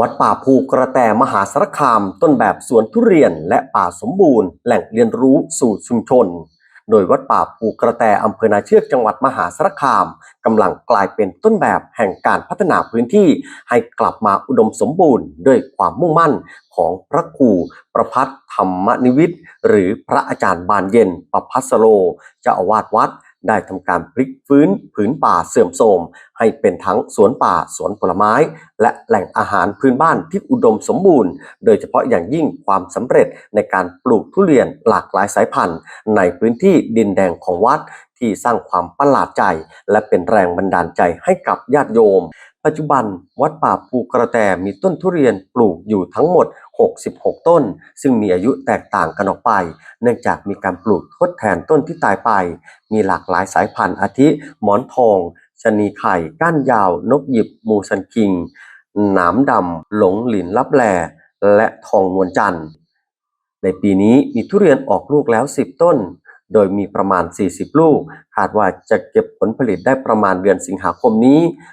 วัดป่าภูกระแตมหาสารคาม ต้นแบบสวนทุเรียนและป่าสมบูรณ์ แหล่งเรียนรู้สู่ชุมชน โดยวัดป่าภูกระแตอำเภอนาเชือกจังหวัดมหาสารคามกำลังกลายเป็นต้นแบบแห่งการพัฒนาพื้นที่ให้กลับมาอุดมสมบูรณ์ด้วยความมุ่งมั่นของพระครูประพัฒธรรมนิวิทย์หรือพระอาจารย์บานเย็นประพัสโลเจ้าอาวาสวัด ได้ทำการพลิกฟื้นผืนป่าเสื่อมโทรม ให้เป็นทั้งสวนป่าสวนผลไม้ และแหล่งอาหารพื้นบ้านที่อุดมสมบูรณ์ โดยเฉพาะอย่างยิ่งความสำเร็จในการปลูกทุเรียนหลากหลายสายพันธุ์ ในพื้นที่ดินแดงของวัดที่สร้างความประหลาดใจ และเป็นแรงบันดาลใจให้กับญาติโยม ปัจจุบันวัดป่าภูกระแตมีต้นทุเรียนปลูกอยู่ทั้งหมด 66 ต้น ซึ่งมีอายุแตกต่างกันออกไป เนื่องจากมีการปลูกทดแทนต้นที่ตายไป มีหลากหลายสายพันธุ์อาทิหมอนทองชะนีไข่ ก้านยาว นกหยิบ มูซันคิง หนามดำ หลงหลินลับแลและทองนวลจันทร์ ในปีนี้มีทุเรียนออกลูกแล้ว 10 ต้น โดยมีประมาณ 40 ลูก คาดว่าจะเก็บผลผลิตได้ประมาณเดือนสิงหาคมนี้